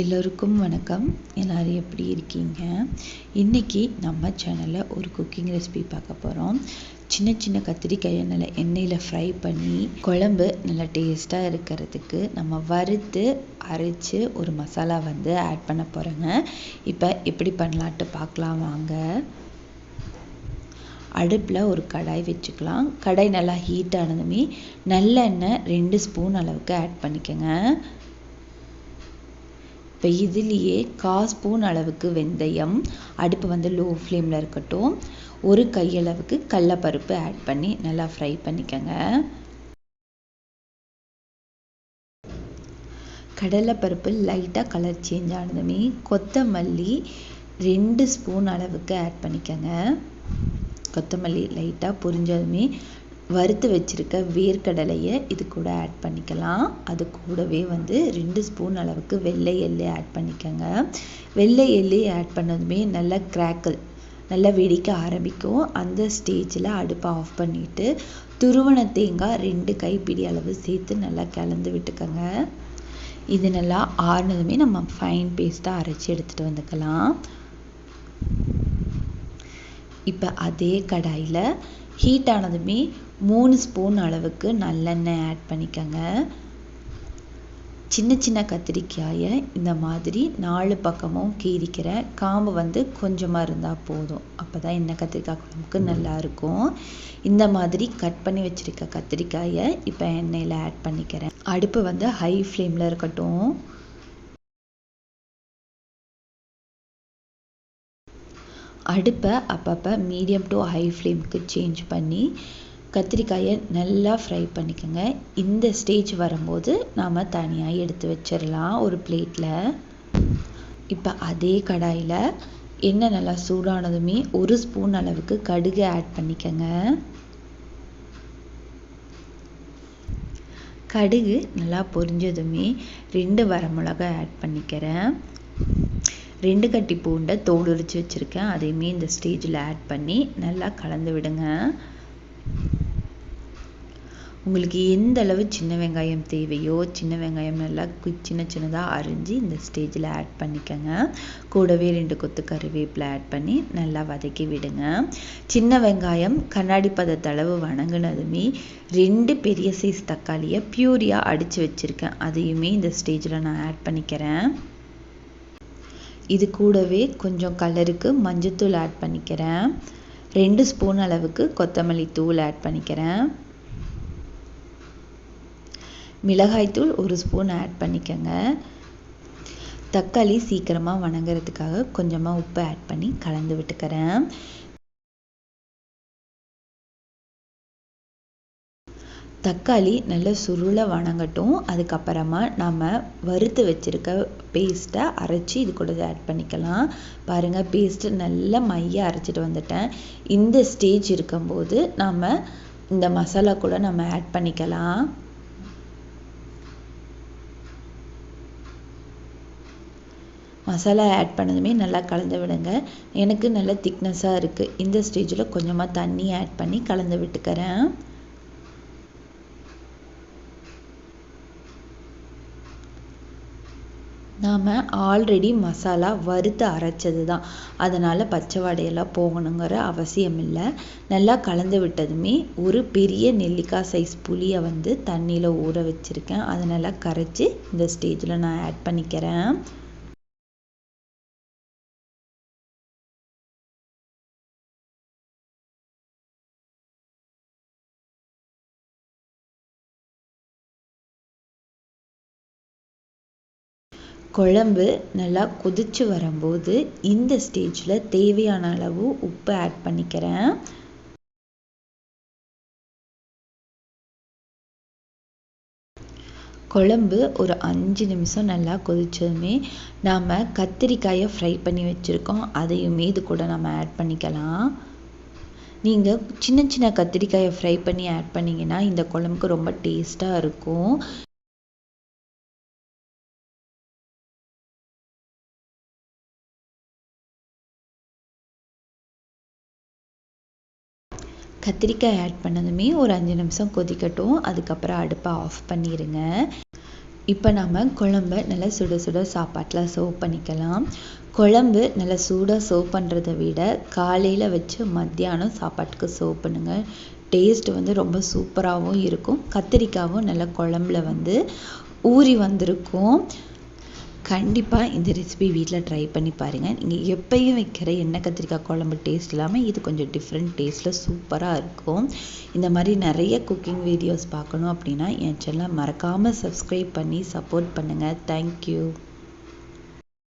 எல்லோருக்கும் வணக்கம். எல்லோரும் எப்படி இருக்கீங்க? இன்றைக்கி நம்ம சேனலில் ஒரு குக்கிங் ரெசிபி பார்க்க போகிறோம் சின்ன சின்ன கத்திரிக்காயை நல்லா எண்ணெயில் ஃப்ரை பண்ணி குழம்பு நல்லா டேஸ்ட்டாக இருக்கிறதுக்கு நம்ம வறுத்து அரைச்சி ஒரு மசாலா வந்து ஆட் பண்ண போகிறோங்க இப்போ எப்படி பண்ணலான்ட்டு பார்க்கலாம் வாங்க. அடுப்பில் ஒரு கடாய் வச்சுக்கலாம். கடாய் நல்லா ஹீட் ஆனதுமே நல்லெண்ணெய் ரெண்டு ஸ்பூன் அளவுக்கு ஆட் பண்ணிக்கோங்க. இப்போ இதுலேயே கா ஸ்பூன் அளவுக்கு வெந்தயம் அடுப்பு வந்து லோ ஃப்ளேமில் இருக்கட்டும். ஒரு கையளவுக்கு கடலப்பருப்பு ஆட் பண்ணி நல்லா ஃப்ரை பண்ணிக்கோங்க. கடலைப்பருப்பு லைட்டாக கலர் சேஞ்ச் ஆனதுமே கொத்தமல்லி ரெண்டு ஸ்பூன் அளவுக்கு ஆட் பண்ணிக்கோங்க. கொத்தமல்லி லைட்டாக புரிஞ்சதுமே வறுத்து வச்சுருக்க வேர்க்கடலையை இது கூட ஆட் பண்ணிக்கலாம். அது கூடவே வந்து ரெண்டு ஸ்பூன் அளவுக்கு வெள்ளை எள்ளு ஆட் பண்ணிக்கோங்க. வெள்ளை எள்ளு ஆட் பண்ணதுமே நல்லா கிராக்கல் நல்லா வெடிக்க ஆரம்பிக்கும். அந்த ஸ்டேஜில் அடுப்பை ஆஃப் பண்ணிவிட்டு துருவண தேங்காய் ரெண்டு கைப்பிடி அளவு சேர்த்து நல்லா கலந்து விட்டுக்கோங்க. இது நல்லா ஆறுனதுமே நம்ம ஃபைன் பேஸ்ட்டாக அரைச்சி எடுத்துகிட்டு வந்துக்கலாம். இப்போ அதே கடாயில் ஹீட் ஆனதுமே மூணு ஸ்பூன் அளவுக்கு நல்லெண்ணெய் ஆட் பண்ணிக்கோங்க. சின்ன சின்ன கத்திரிக்காயை இந்த மாதிரி நாலு பக்கமும் கீரிக்கிறேன் காம்பு வந்து கொஞ்சமாக இருந்தால் போதும். அப்போ தான் எண்ணெய் கத்திரிக்காய் குழம்புக்கு நல்லாயிருக்கும் இந்த மாதிரி கட் பண்ணி வச்சுருக்க கத்திரிக்காயை இப்போ எண்ணெயில் ஆட் பண்ணிக்கிறேன். அடுப்பு வந்து ஹை ஃப்ளேமில் இருக்கட்டும். அடுப்பை அப்பப்போ மீடியம் டு ஹை ஃப்ளேமுக்கு சேஞ்ச் பண்ணி கத்திரிக்காயை நல்லா ஃப்ரை பண்ணிக்கோங்க. இந்த ஸ்டேஜ் வரும்போது நாம் தனியாக எடுத்து வச்சிடலாம் ஒரு பிளேட்டில் இப்போ அதே கடாயில் எண்ணெய் நல்லா சூடானதுமே ஒரு ஸ்பூன் அளவுக்கு கடுகு ஆட் பண்ணிக்கோங்க. கடுகு நல்லா பொரிஞ்சதுமே ரெண்டு வரமிளகா ஆட் பண்ணிக்கிறேன். ரெண்டு கட்டி பூண்டை தோல் உரிச்சு வச்சுருக்கேன். அதையுமே இந்த ஸ்டேஜில் ஆட் பண்ணி நல்லா கலந்து விடுங்க. உங்களுக்கு எந்த அளவு சின்ன வெங்காயம் தேவையோ சின்ன வெங்காயம் நல்லா சின்ன சின்னதாக அரிஞ்சு இந்த ஸ்டேஜில் ஆட் பண்ணிக்கோங்க. கூடவே ரெண்டு கொத்து கருவேப்பிலை ஆட் பண்ணி நல்லா வதக்கி விடுங்க. சின்ன வெங்காயம் கண்ணாடி பதத்தளவு வணங்கினதுமே ரெண்டு பெரிய சைஸ் தக்காளியை பியூரியாக அடித்து வச்சுருக்கேன். அதையுமே இந்த ஸ்டேஜில் நான் ஆட் பண்ணிக்கிறேன். இது கூடவே கொஞ்சம் கலருக்கு மஞ்சத்தூள் ஆட் பண்ணிக்கிறேன். ரெண்டு ஸ்பூன் அளவுக்கு கொத்தமல்லி தூள் ஆட் பண்ணிக்கிறேன். மிளகாய்த்தூள் ஒரு ஸ்பூன் ஆட் பண்ணிக்கோங்க. தக்காளி சீக்கிரமாக வணங்குறதுக்காக கொஞ்சமாக உப்பு ஆட் பண்ணி கலந்து விட்டுக்கிறேன். தக்காளி நல்லா சுருளை வணங்கட்டும். அதுக்கப்புறமா நம்ம வறுத்து வச்சுருக்க பேஸ்ட்டை அரைச்சி இது கூட ஆட் பண்ணிக்கலாம். பாருங்கள் பேஸ்ட்டு நல்லா மைய அரைச்சிட்டு வந்துட்டேன். இந்த ஸ்டேஜ் இருக்கும்போது நம்ம இந்த மசாலா கூட நம்ம ஆட் பண்ணிக்கலாம். மசாலா ஆட் பண்ணதுமே நல்லா கலந்து விடுங்க. எனக்கு நல்ல திக்னஸாக இருக்குது இந்த ஸ்டேஜில் கொஞ்சமாக தண்ணி ஆட் பண்ணி கலந்து விட்டுக்கிறேன். நாம் ஆல்ரெடி மசாலா வறுத்து அரைச்சது தான் அதனால் பச்சை வாடையெல்லாம் போகணுங்கிற அவசியம் இல்லை நல்லா கலந்து விட்டதுமே ஒரு பெரிய நெல்லிக்காய் சைஸ் புளியை வந்து தண்ணியில் ஊற வச்சுருக்கேன். அதை நல்லா கரைச்சி இந்த ஸ்டேஜில் நான் ஆட் பண்ணிக்கிறேன். குழம்பு நல்லா கொதித்து வரும்போது இந்த ஸ்டேஜில் தேவையான அளவு உப்பு ஆட் பண்ணிக்கிறேன். குழம்பு ஒரு அஞ்சு நிமிஷம் நல்லா கொதித்ததுமே நாம் கத்திரிக்காயை ஃப்ரை பண்ணி வச்சுருக்கோம். அதையுமே இது கூட நம்ம ஆட் பண்ணிக்கலாம். நீங்கள் சின்ன சின்ன கத்திரிக்காயை ஃப்ரை பண்ணி ஆட் பண்ணிங்கன்னா இந்த குழம்புக்கு ரொம்ப டேஸ்ட்டாக இருக்கும். கத்திரிக்காய் ஆட் பண்ணதுமே ஒரு அஞ்சு நிமிஷம் கொதிக்கட்டும். அதுக்கப்புறம் அடுப்பை ஆஃப் பண்ணிடுங்க இப்போ நம்ம குழம்ப நல்லா சுட சுட சாப்பாட்டில் சர்வ் பண்ணிக்கலாம். குழம்பு நல்லா சூடாக சர்வ் பண்ணுறத விட காலையில் வச்சு மத்தியானம் சாப்பாட்டுக்கு சர்வ் பண்ணுங்கள் டேஸ்ட் வந்து ரொம்ப சூப்பராகவும் இருக்கும். கத்திரிக்காவும் நல்லா குழம்புல வந்து ஊறி வந்திருக்கும். கண்டிப்பாக இந்த ரெசிபி வீட்டில் ட்ரை பண்ணி பாருங்கள் நீங்கள் எப்பயும் வைக்கிற எண்ணெய் கத்திரிக்காய் குழம்பு டேஸ்ட் இல்லாமல் இது கொஞ்சம் டிஃப்ரெண்ட் டேஸ்ட்டில் சூப்பராக இருக்கும். இந்த மாதிரி நிறைய குக்கிங் வீடியோஸ் பார்க்கணும் அப்படின்னா என் சேனலை மறக்காமல் சப்ஸ்கிரைப் பண்ணி சப்போர்ட் பண்ணுங்கள் தேங்க்யூ